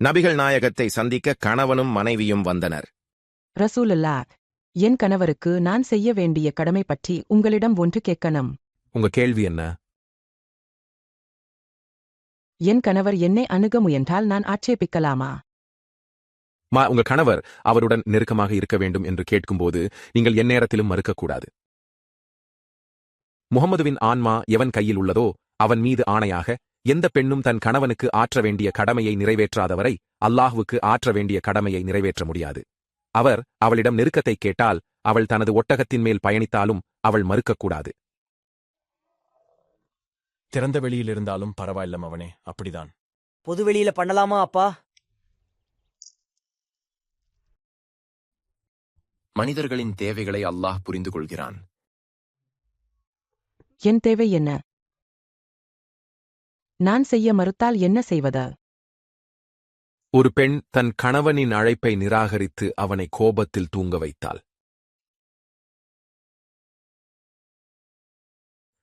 நபிகள் நாயகத்தை சந்திக்க கணவனும் மனைவியும் வந்தனர். ரசூலுல்லா என் கணவருக்கு நான் செய்ய வேண்டிய கடமை பற்றி உங்களிடம் ஒன்று கேட்கணும். உங்க கேள்வி என்ன? என் கணவர் என்னை அணுக முயன்றால் நான் ஆட்சேபிக்கலாமா? மா உங்க கணவர் அவருடன் நெருக்கமாக இருக்க வேண்டும் என்று கேட்கும்போது நீங்கள் எந்நேரத்திலும் மறுக்கக்கூடாது. முகமதுவின் ஆன்மா எவன் கையில் உள்ளதோ அவன் மீது ஆணையாக எந்த பெண்ணும் தன் கணவனுக்கு ஆற்ற வேண்டிய கடமையை நிறைவேற்றாதவரை அல்லாஹ்வுக்கு ஆற்ற வேண்டிய கடமையை நிறைவேற்ற முடியாது. அவர் அவளிடம் நெருக்கத்தை கேட்டால் அவள் தனது ஒட்டகத்தின் மேல் பயணித்தாலும் அவள் மறுக்கக்கூடாது. திறந்த வெளியில் இருந்தாலும் பரவாயில்லம் அவனே அப்படிதான். பொதுவெளியில பண்ணலாமா அப்பா? மனிதர்களின் தேவைகளை அல்லாஹ் புரிந்து கொள்கிறான் என் தேவை என்ன? நான் செய்ய மறுத்தால் என்ன செய்வது? ஒரு பெண் தன் கணவனின் அழைப்பை நிராகரித்து அவனை கோபத்தில் தூங்க வைத்தாள்.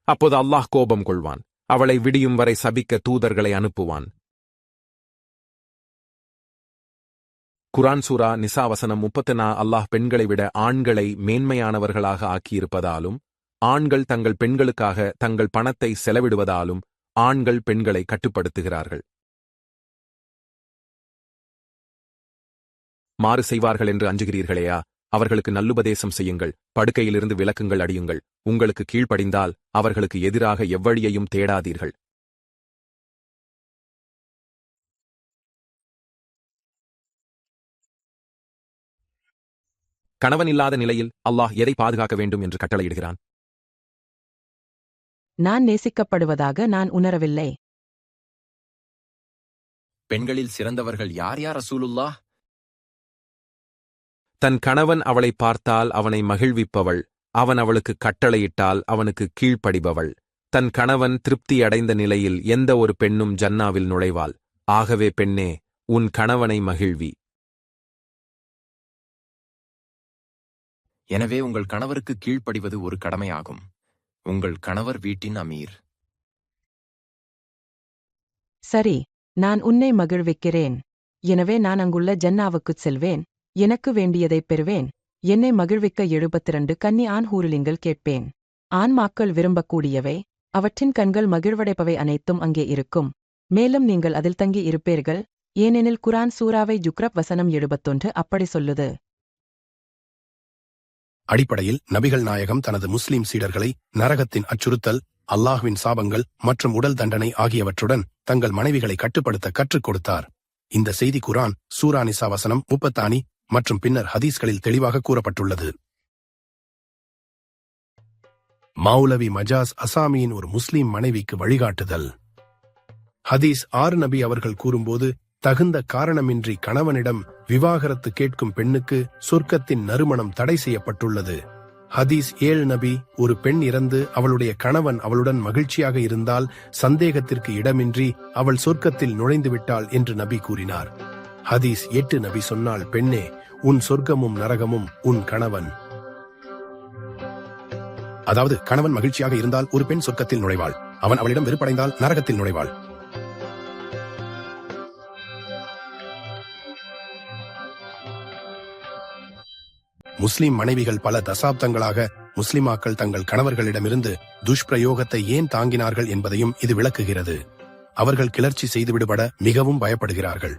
அப்போது அல்லாஹ் கோபம் கொள்வான். அவளை விடியும் வரை சபிக்க தூதர்களை அனுப்புவான். குரான் சூரா நிசாவசனம் முப்பத்தனா அல்லாஹ் பெண்களை விட ஆண்களை மேன்மையானவர்களாக ஆக்கியிருப்பதாலும் ஆண்கள் தங்கள் பெண்களுக்காக தங்கள் பணத்தை செலவிடுவதாலும் ஆண்கள் பெண்களை கட்டுப்படுத்துகிறார்கள். மாறு செய்வார்கள் என்று அஞ்சுகிறீர்களேயா? அவர்களுக்கு நல்லுபதேசம் செய்யுங்கள் படுக்கையிலிருந்து விளக்குங்கள் அடியுங்கள். உங்களுக்கு கீழ்ப்படிந்தால் அவர்களுக்கு எதிராக எவ்வழியையும் தேடாதீர்கள். கணவன் இல்லாத நிலையில் அல்லாஹ் எதை பாதுகாக்க வேண்டும் என்று கட்டளையிடுகிறான்? நான் நேசிக்கப்படுவதாக நான் உணரவில்லை. பெண்களில் சிறந்தவர்கள் யார் யார் ரசூலுல்லாஹ்? தன் கணவன் அவளை பார்த்தால் அவனை மகிழ்விப்பவள் அவன் அவளுக்கு கட்டளையிட்டால் அவனுக்கு கீழ்ப்படிபவள். தன் கணவன் திருப்தியடைந்த நிலையில் எந்த ஒரு பெண்ணும் ஜன்னாவில் நுழைவாள். ஆகவே பெண்ணே உன் கணவனை மகிழ்வி. எனவே உங்கள் கணவருக்கு கீழ்ப்படிவது ஒரு கடமையாகும். உங்கள் கணவர் வீட்டின் அமீர். சரி நான் உன்னை மகிழ்விக்கிறேன். எனவே நான் அங்குள்ள ஜன்னாவுக்குச் செல்வேன். எனக்கு வேண்டியதைப் பெறுவேன். என்னை மகிழ்விக்க எழுபத்திரண்டு கன்னி ஆண் ஹூருலிங்கள் கேட்பேன். ஆன்மாக்கள் விரும்பக்கூடியவை அவற்றின் கண்கள் மகிழ்வடைப்பவை அனைத்தும் அங்கே இருக்கும். மேலும் நீங்கள் அதில் தங்கி இருப்பீர்கள். ஏனெனில் குரான் சூராவை ஜுக்ரப் வசனம் எழுபத்தொன்று அப்படி சொல்லுது. அடிப்படையில் நபிகள் நாயகம் தனது முஸ்லிம் சீடர்களை நரகத்தின் அச்சுறுத்தல் அல்லாஹ்வின் சாபங்கள் மற்றும் உடல் தண்டனை ஆகியவற்றுடன் தங்கள் மனைவிகளை கட்டுப்படுத்த கற்றுக் கொடுத்தார். இந்த செய்தி குரான் சூரா நிசா வசனம் முப்பத்தானி மற்றும் பின்னர் ஹதீஸ்களில் தெளிவாக கூறப்பட்டுள்ளது. மௌலவி மஜாஸ் அசாமியின் ஒரு முஸ்லிம் மனைவிக்கு வழிகாட்டுதல். ஹதீஸ் ஆறு நபி அவர்கள் கூறும்போது தகுந்த காரணமின்றி கணவனிடம் விவாகரத்து கேட்கும் பெண்ணுக்கு சொர்க்கத்தின் நறுமணம் தடை செய்யப்பட்டுள்ளது. ஹதீஸ் ஏழு நபி ஒரு பெண் இறந்து அவளுடைய கணவன் அவளுடன் மகிழ்ச்சியாக இருந்தால் சந்தேகத்திற்கு இடமின்றி அவள் சொர்க்கத்தில் நுழைந்து விட்டாள் என்று நபி கூறினார். ஹதீஸ் எட்டு நபி சொன்னால் பெண்ணே உன் சொர்க்கமும் நரகமும் உன் கணவன். அதாவது கணவன் மகிழ்ச்சியாக இருந்தால் ஒரு பெண் சொர்க்கத்தில் நுழைவாள். அவன் அவளிடம் வெறுப்படைந்தால் நரகத்தில் நுழைவாள். முஸ்லிம் மனைவிகள் பல தசாப்தங்களாக முஸ்லிமாக்கள் தங்கள் கணவர்களிடமிருந்து துஷ்பிரயோகத்தை ஏன் தாங்கினார்கள் என்பதையும் இது விளக்குகிறது. அவர்கள் கிளர்ச்சி செய்து விடுபட மிகவும் பயப்படுகிறார்கள்.